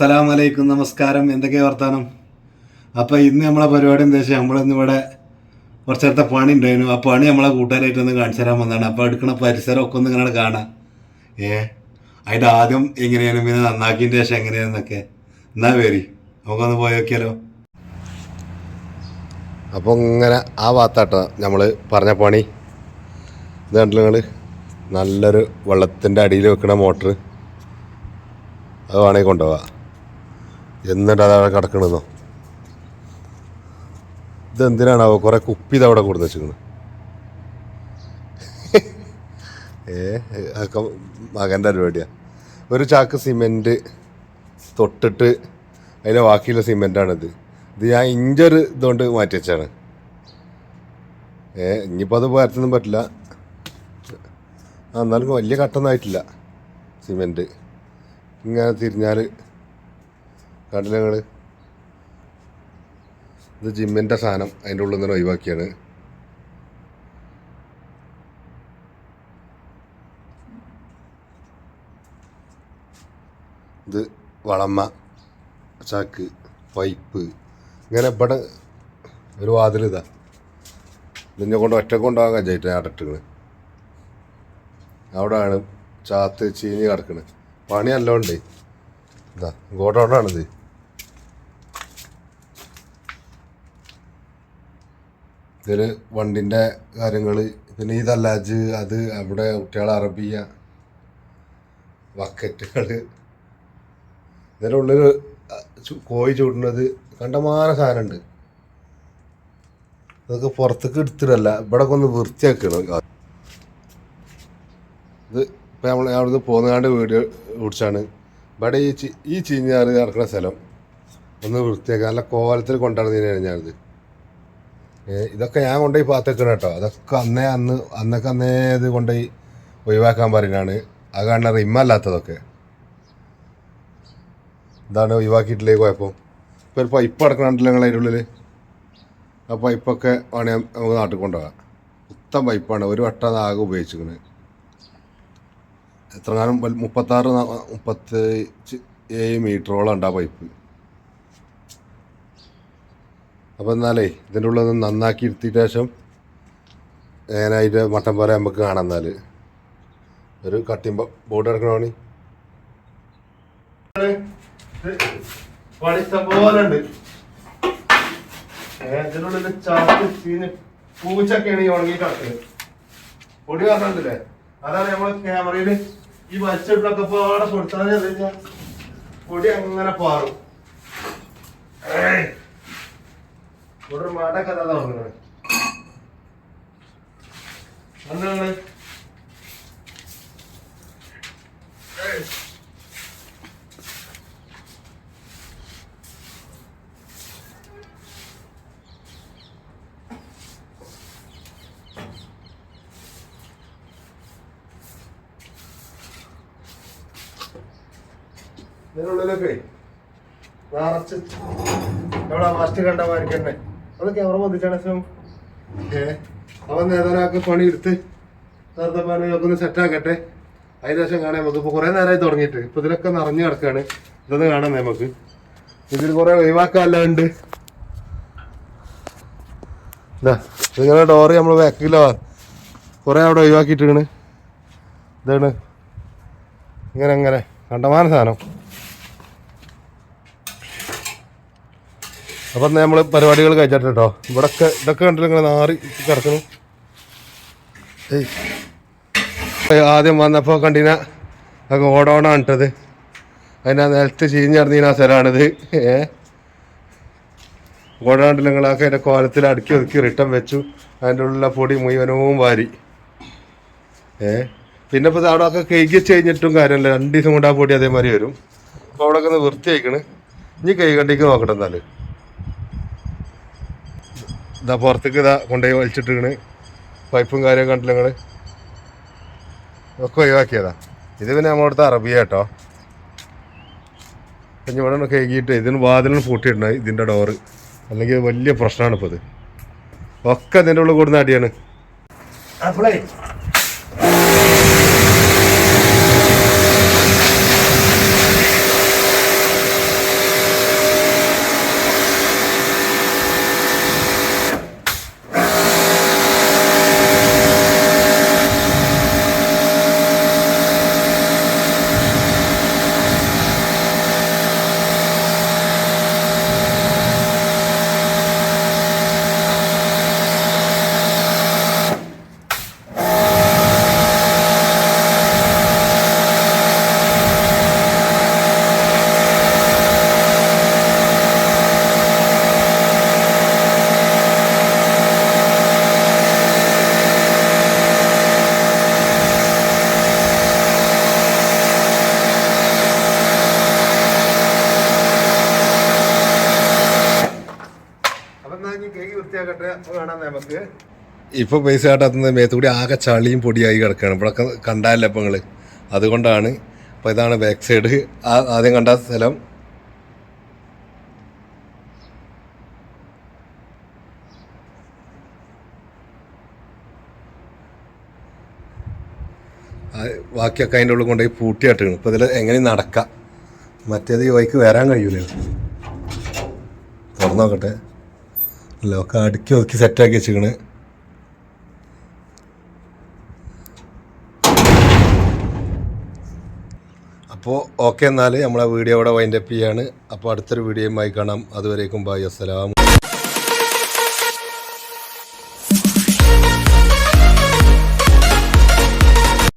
സലാം അലൈക്കും നമസ്കാരം. എന്തൊക്കെ വർത്താനം? അപ്പോൾ ഇന്ന് നമ്മളെ പരിപാടി എന്താ വെച്ചാൽ നമ്മളിന്ന് ഇവിടെ കുറച്ച് നേരത്തെ പണി ഉണ്ടായിരുന്നു. ആ പണി നമ്മളെ കൂട്ടുകാരായിട്ട് ഒന്ന് കാണിച്ചു തരാൻ വന്നതാണ്. അപ്പോൾ എടുക്കുന്ന പരിസരമൊക്കെ ഒന്ന് ഇങ്ങനെ കാണാം. ഏ? അതിന്റെ ആദ്യം എങ്ങനെയാണ്? പിന്നെ നന്നാക്കിയതിന്റെ ശേഷം എങ്ങനെയാണെന്നൊക്കെ. എന്നാ പേര്? നമുക്കൊന്ന് പോയി നോക്കിയാലോ? അപ്പോൾ ഇങ്ങനെ ആ ഭാഗത്താട്ടോ നമ്മൾ പറഞ്ഞ പണി. ഇത് കണ്ടില്ല നിങ്ങൾ നല്ലൊരു വെള്ളത്തിന്റെ അടിയിൽ വെക്കണ മോട്ടർ അത് വേണമെങ്കിൽ കൊണ്ടുപോവാം. എന്നിട്ട് അതവിടെ കിടക്കണമെന്നോ ഇതെന്തിനാണാവോ കുറേ കുപ്പി ഇതവിടെ കൊടുത്ത് വെച്ചിരിക്കുന്നത് ഏ അതൊക്കെ മകന്റെ പരിപാടിയാണ് ഒരു ചാക്ക് സിമെന്റ് തൊട്ടിട്ട് അതിന്റെ ബാക്കിയുള്ള സിമെന്റാണിത്. ഇത് ഞാൻ ഇഞ്ചൊരു ഇതുകൊണ്ട് മാറ്റി വെച്ചാണ്. ഏ ഇനിയിപ്പോൾ അത് പരത്തൊന്നും പറ്റില്ല. എന്നാലും വലിയ കട്ടൊന്നായിട്ടില്ല സിമെന്റ് ഇങ്ങനെ തിരിഞ്ഞാൽ കണ്ടില്ല ഇത് ജിമ്മിന്റെ സാധനം അതിന്റെ ഉള്ളിൽ നിന്ന് ഒഴിവാക്കിയാണ്. ഇത് വളമ്മ ചാക്ക് പൈപ്പ് ഇങ്ങനെ ഇവിടെ ഒരു വാതിലിതാ. ഇതിനെ കൊണ്ട് ഒറ്റ കൊണ്ടുപോകാൻ ചേട്ടാ അടട്ടുകൾ അവിടെയാണ് ചാത്ത് ചീഞ്ഞ് കിടക്കുന്നത് പണി നല്ലോണ്ടേ. ഇതാ ഗോഡൗണാണിത് ഇതിൽ വണ്ടിന്റെ കാര്യങ്ങൾ പിന്നെ ഈ തല്ലാജ് അത് അവിടെ കുട്ടികളെ അറബിയ ബക്കറ്റുകൾ ഇതിന്റെ ഉള്ളിൽ കോഴി ചൂടുന്നത് കണ്ടമാന സാധനമുണ്ട് അതൊക്കെ പുറത്തേക്ക് എടുത്തിടല്ല. ഇവിടെ ഒക്കെ ഒന്ന് വൃത്തിയാക്കണം ഇത് ഇപ്പം നമ്മൾ അവിടുന്ന് പോകുന്നതാണ്ട് വീട് പിടിച്ചാണ്. ഇവിടെ ഈ ചി ഈ ചീഞ്ഞാറ് നടക്കുന്ന സ്ഥലം ഒന്ന് വൃത്തിയാക്കുക നല്ല കോലത്തിൽ കൊണ്ടുനടന്നതിനാണ് ഞാനിത്. ഇതൊക്കെ ഞാൻ കൊണ്ടുപോയി പാത്തേക്കണം കേട്ടോ. അതൊക്കെ അന്നേ അന്ന് അന്നൊക്കെ അന്നേ ഇത് കൊണ്ടുപോയി ഒഴിവാക്കാൻ പറയുന്നതാണ് അത് കാരണം റിമ്മല്ലാത്തതൊക്കെ. ഇതാണ് ഒഴിവാക്കിയിട്ടില്ലേ കുഴപ്പം. ഇപ്പോൾ ഒരു പൈപ്പ് അടക്കണുണ്ടല്ലോ നിങ്ങൾ അതിന്റെ ഉള്ളിൽ ആ പൈപ്പൊക്കെ വേണമെങ്കിൽ നമുക്ക് നാട്ടിൽ കൊണ്ടുപോകാം. ഉത്തം പൈപ്പാണ്. ഒരു വട്ടം അത് ആകെ ഉപയോഗിച്ചിരിക്കുന്നത് എത്ര കാലം മുപ്പത്താറ് മുപ്പത്തി ഏഴ് മീറ്ററോളം ഉണ്ട് ആ പൈപ്പ്. അപ്പോൾ എന്നാലേ ഇതിന്റെ ഉള്ളിൽ നിന്ന് നന്നാക്കി ഇരുത്തിയിട്ട് ശേഷം അങ്ങനെ അതിന്റെ മട്ടൻ പോലെ നമുക്ക് കാണാം എന്നാൽ ഒരു കട്ടിമ്പ ബോർഡ് ചീഞ്ഞ് പൂച്ചൊക്കെയാണ് ഈ ഉണങ്ങി കിടക്കുന്നത് പൊടി പറഞ്ഞില്ലേ അതാണ് നമ്മൾ ക്യാമറയിൽ ഈ വലിച്ചിട്ടൊക്കെ പാടെ കൊടുത്താൽ പൊടി അങ്ങനെ പാറും. ഇവിടെ അതാ തുടങ്ങുന്നത് എന്താണ്? ഇതിനുള്ളിലൊക്കെ നിറച്ച് നമ്മളെ ഫസ്റ്റ് കണ്ട മാതിരി തന്നെ അത് ക്യാമറ പൊതിച്ചാണ് ഏ അവൻ നേതാനാക്ക് പണി എടുത്ത് നേരത്തെ ഒന്ന് സെറ്റാക്കട്ടെ അതിന് ശേഷം കാണാൻ നമുക്ക്. ഇപ്പോൾ കുറേ നേരമായി തുടങ്ങിയിട്ട്. ഇപ്പൊ ഇതിലൊക്കെ നിറഞ്ഞു കിടക്കാണ്. ഇതൊന്ന് കാണാം നമുക്ക്. ഇതിൽ കുറേ ഒഴിവാക്കാല്ലാണ്ട്. നിങ്ങളുടെ ഡോറ് നമ്മൾ വെക്കില്ല കുറേ അവിടെ ഒഴിവാക്കിയിട്ടാണ് ഇതാണ്. ഇങ്ങനെ ഇങ്ങനെ. കണ്ടമാന സാധനം. അപ്പം നമ്മൾ പരിപാടികൾ കഴിച്ചിട്ട് കേട്ടോ. ഇതൊക്കെ കണ്ടില്ല ഇങ്ങനെ നാറി കിടക്കുന്നു. ആദ്യം വന്നപ്പോൾ കണ്ടീന അങ്ങ് ഓടോണാണ് ഇട്ടത്. അതിനാ നിലത്ത് ചീഞ്ഞിറങ്ങിന സ്ഥലമാണിത്. ഏ? ഓടാണ്ടില്ല നിങ്ങളൊക്കെ അതിന്റെ കോലത്തിൽ അടുക്കി ഒതുക്കി റിട്ടം വെച്ചു. അതിന്റെ ഉള്ളിലെ പൊടി മുഴുവനവും വാരി. ഏ? പിന്നെ ഇപ്പോൾ അവിടെ ഒക്കെ കൈകി കഴിഞ്ഞിട്ടും കാര്യമില്ല. രണ്ട് ദിവസം കൊണ്ട് ആ പൊടി അതേമാതിരി വരും. അപ്പോൾ അവിടെ ഒക്കെ ഒന്ന് വൃത്തിയായിക്കണ്. ഇനി കൈ കണ്ടിക്ക് നോക്കട്ടെ എന്നാൽ. ഇതാ പുറത്തേക്ക് ഇതാ കൊണ്ടുപോയി വലിച്ചിട്ടിരിക്കണ്. പൈപ്പും കാര്യവും കണ്ടില്ല നിങ്ങൾ ഒക്കെ ഒഴിവാക്കിയതാ. ഇത് പിന്നെ നമ്മളടുത്ത് അറബിയ കേട്ടോ. പിന്നെ ഇവിടെ ഒന്ന് കഴുകിയിട്ട് ഇതിന് വാതിലിന് പൂട്ടിയിട്ടുണ്ട് ഇതിന്റെ ഡോറ് അല്ലെങ്കിൽ വലിയ പ്രശ്നമാണ് ഇപ്പോൾ ഇത്. ഒക്കെ ഇതിന്റെ ഉള്ളിൽ കൂടുന്ന അടിയാണ്. നോക്കട്ടെ നമുക്ക്. ഇപ്പോൾ പൈസ കാട്ടാത്തുന്നത് മേത്തുകൂടി ആകെ ചളിയും പൊടിയായി കിടക്കുകയാണ് ഇവിടെ കണ്ടാലല്ലോ ഇപ്പൊ നിങ്ങൾ? അതുകൊണ്ടാണ് അപ്പൊ ഇതാണ് ബാക്ക് സൈഡ് ആദ്യം കണ്ട സ്ഥലം. ബാക്കിയൊക്കെ അതിന്റെ ഉള്ളിൽ കൊണ്ടുപോയി പൂട്ടിയിട്ടാണ് ഇപ്പോൾ ഇതിൽ എങ്ങനെ നടക്കാം? മറ്റേത് ഈ വഴിക്ക് വരാൻ കഴിയൂലോ? തുറന്നു ലോക്കെ അടുക്കി ഒതുക്കി സെറ്റാക്കി വെച്ചിക്കണ് അപ്പോൾ ഓക്കെ എന്നാൽ നമ്മളെ വീഡിയോ ഇവിടെ വൈൻഡപ്പ് ചെയ്യാണ്. അപ്പോൾ അടുത്തൊരു വീഡിയോയുമായി കാണാം. അതുവരേക്കും ബായ് അസ്സലാമു